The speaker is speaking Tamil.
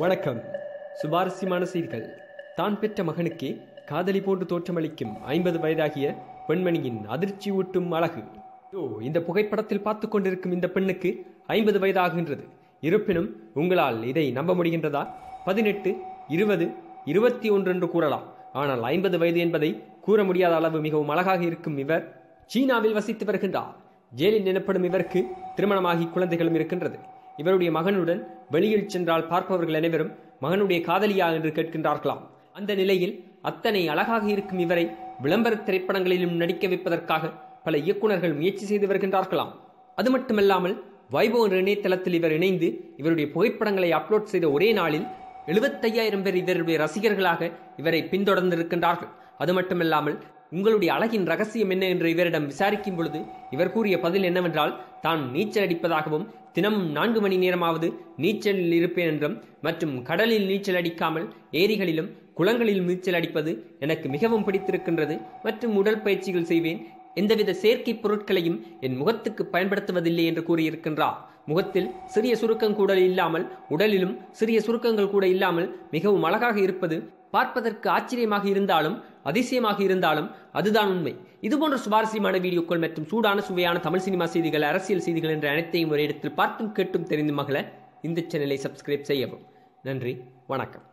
வணக்கம். சுவாரஸ்யமான செய்திகள். தான் பெற்ற மகனுக்கே காதலி போன்று தோற்றமளிக்கும் ஐம்பது வயதாகிய பெண்மணியின் அதிர்ச்சி ஊட்டும் அழகு. ஓ இந்த புகைப்படத்தில் பார்த்து கொண்டிருக்கும் இந்த பெண்ணுக்கு ஐம்பது வயதாகின்றது. இருப்பினும் உங்களால் இதை நம்ப முடிகின்றதா? பதினெட்டு இருபது இருபத்தி ஒன்று என்று கூறலாம். ஆனால் ஐம்பது வயது என்பதை கூற முடியாத அளவு மிகவும் அழகாக இருக்கும் இவர் சீனாவில் வசித்து வருகின்றார். ஜெயிலில் எனப்படும் இவருக்கு திருமணமாகி குழந்தைகளும் இருக்கின்றது. இவருடைய மகனுடன் வெளியில் சென்றால் பார்ப்பவர்கள் அனைவரும் மகனுடைய காதலியா என்று கேட்கின்றார்களாம். அந்த நிலையில் அத்தனை அழகாக இருக்கும் இவரை விளம்பர திரைப்படங்களிலும் நடிக்க வைப்பதற்காக பல இயக்குனர்கள் முயற்சி செய்து வருகின்றார்களாம். அது மட்டுமல்லாமல் வைபோ என்ற இணையதளத்தில் இவர் இணைந்து இவருடைய புகைப்படங்களை அப்லோட் செய்த ஒரே நாளில் எழுபத்தையாயிரம் பேர் இவருடைய ரசிகர்களாக இவரை பின்தொடர்ந்திருக்கின்றார்கள். அது மட்டுமல்லாமல் உங்களுடைய அழகின் ரகசியம் என்ன என்று இவரிடம் விசாரிக்கும் பொழுது இவர் கூறிய பதில் என்னவென்றால் தான் நீச்சல் அடிப்பதாகவும் தினமும் நான்கு மணி நேரமாவது நீச்சலில் இருப்பேன் என்றும் மற்றும் கடலில் நீச்சல் அடிக்காமல் ஏரிகளிலும் குளங்களிலும் நீச்சல் அடிப்பது எனக்கு மிகவும் பிடித்திருக்கின்றது மற்றும் உடல் பயிற்சிகள் செய்வேன். எந்தவித செயற்கை பொருட்களையும் என் முகத்துக்கு பயன்படுத்துவதில்லை என்று கூறியிருக்கின்றார். முகத்தில் சிறிய சுருக்கம் கூட இல்லாமல் உடலிலும் சிறிய சுருக்கங்கள் கூட இல்லாமல் மிகவும் அழகாக இருப்பது பார்ப்பதற்கு ஆச்சரியமாக இருந்தாலும் அதிசயமாக இருந்தாலும் அதுதான் உண்மை. இதுபோன்ற சுவாரஸ்யமான வீடியோக்கள் மற்றும் சூடான சுவையான தமிழ் சினிமா செய்திகள் அரசியல் செய்திகள் என்ற அனைத்தையும் ஒரு இடத்தில் பார்த்தும் கேட்டும் தெரிந்து மகள இந்த சேனலை சப்ஸ்கிரைப் செய்யவும். நன்றி வணக்கம்.